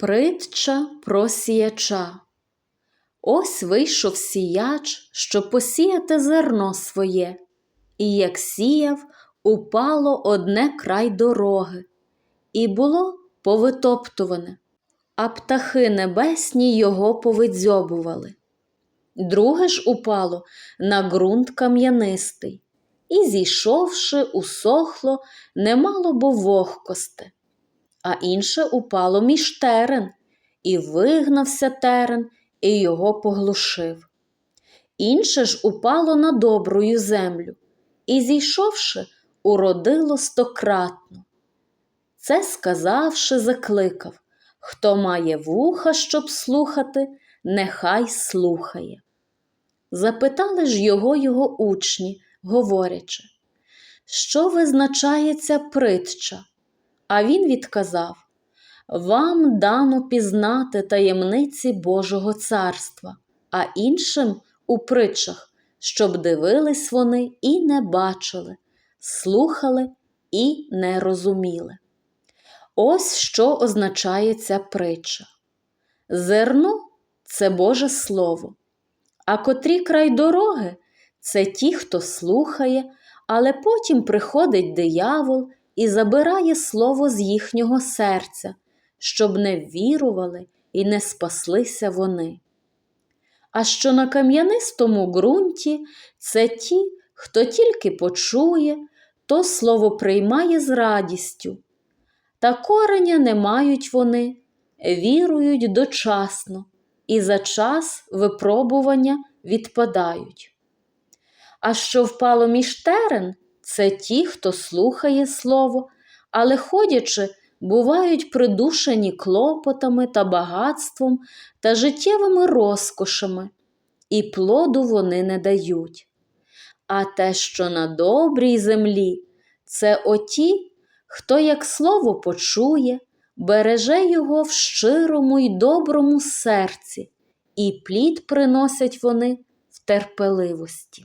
Притча про сіяча. Ось вийшов сіяч, щоб посіяти зерно своє, і як сіяв, упало одне край дороги, і було повитоптуване, а птахи небесні його повидзьобували. Друге ж упало на ґрунт кам'янистий, і, зійшовши, усохло, немало бо вогкосте а інше упало між терен, і вигнався терен, і його поглушив. Інше ж упало на добрую землю, і, зійшовши, уродило стократно. Це сказавши, закликав Хто має вуха, щоб слухати, нехай слухає. Запитали ж його його учні, говорячи, що визначає ця притча? А він відказав Вам дано пізнати таємниці Божого царства, а іншим у притчах, щоб дивились вони і не бачили, слухали і не розуміли. Ось що означає ця притча. Зерно це Боже Слово, а котрі край дороги це ті, хто слухає, але потім приходить диявол і забирає слово з їхнього серця, щоб не вірували і не спаслися вони. А що на кам'янистому ґрунті це ті, хто тільки почує, то слово приймає з радістю. Та кореня не мають вони, вірують дочасно і за час випробування відпадають. А що впало між терен, це ті, хто слухає слово, але ходячи, бувають придушені клопотами та багатством та життєвими розкошами, і плоду вони не дають. А те, що на добрій землі, це оті, хто як слово почує, береже його в щирому й доброму серці, і плід приносять вони в терпеливості.